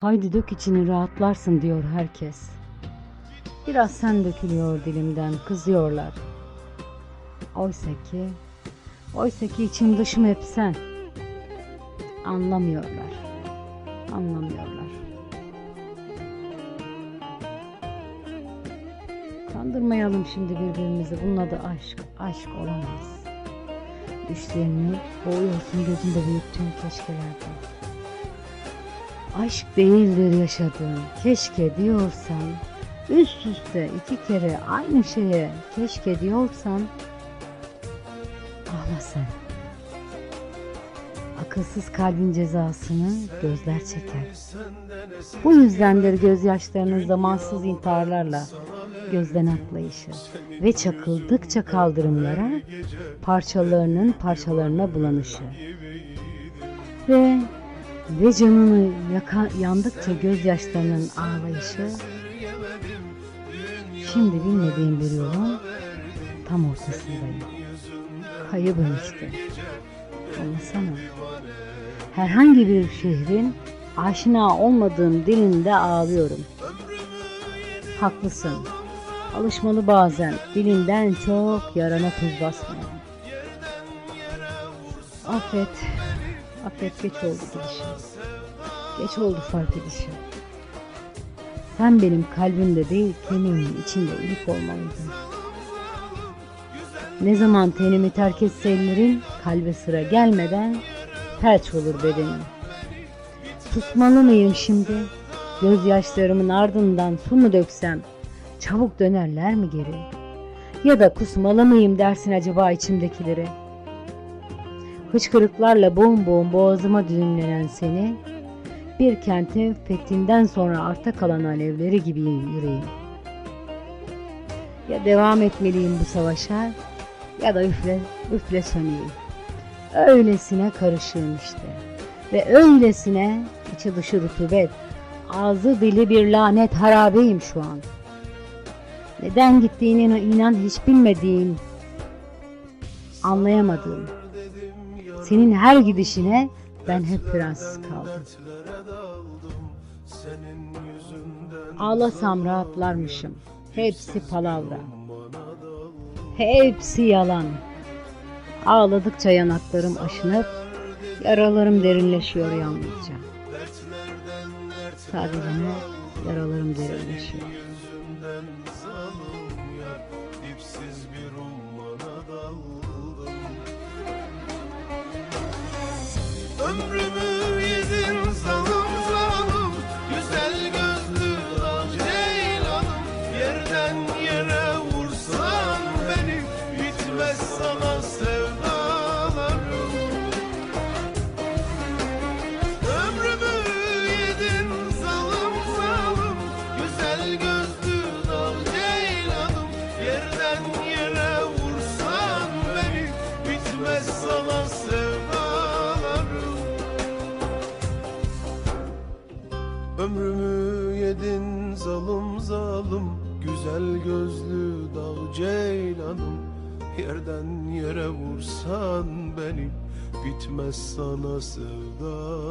Haydi dök içini rahatlarsın diyor herkes. Biraz sen dökülüyor dilimden kızıyorlar. Oysa ki, oysa ki içim dışım hep sen. Anlamıyorlar, anlamıyorlar. Kandırmayalım şimdi birbirimizi. Bunun adı aşk. Aşk olamaz. Düşlerini boğuyorsun gözünde büyüttüğün keşkelerden. Aşk değildir yaşadığın. Keşke diyorsan, üst üste iki kere aynı şeye keşke diyorsan, ağla sen. Akılsız kalbin cezasını gözler çeker. Bu yüzdendir gözyaşlarının zamansız intiharlarla gözden aklayışı ve çakıldıkça kaldırımlara parçalarının parçalarına bulanışı ve ve canını yaka, yandıkça gözyaşlarının ağlayışı şimdi bilmediğim bir yolun tam ortasındayım. Kaybım işte. Anlasana. Herhangi bir şehrin aşina olmadığım dilinde ağlıyorum. Haklısın. Alışmalı bazen dilinden çok yarana tuz basmaya. Affet. Affet geç oldu gidişim. Geç oldu fark edişim. Sen benim kalbimde değil kemiğimin içinde ilk olmalıydın. Ne zaman tenimi terk etse ellerin kalbe sıra gelmeden felç olur bedenim. Susmalı mıyım şimdi? Gözyaşlarımın ardından su mu döksem çabuk dönerler mi geri? Ya da kusmalı mıyım dersin acaba içimdekileri? Hıçkırıklarla boğum boğum boğazıma düğümlenen seni, bir kentin fethinden sonra arta kalan alevleri gibiyim yüreğim. Ya devam etmeliyim bu savaşa ya da üfle, üfle söneyim. Öylesine karışığım işte. Ve öylesine içi dışı rutubet, ağzı dili bir lanet harabeyim şu an. Neden gittiğini inan hiç bilmediğim, anlayamadığım. Senin her gidişine ben hep fransız kaldım. Ağlasam rahatlarmışım. Hepsi palavra. Hepsi yalan. Ağladıkça yanaklarım aşınıp yaralarım derinleşiyor yalnızca. Sadece ne? Sevdalarım. Ömrümü yedin zalim zalim Güzel gözlü dal Yerden yere vursan beni Bitmez sana sevdalarım. Ömrümü yedin zalım zalım Güzel gözlü dağ ceylanım Yerden yere vursan beni Bitmez sana sevdalarım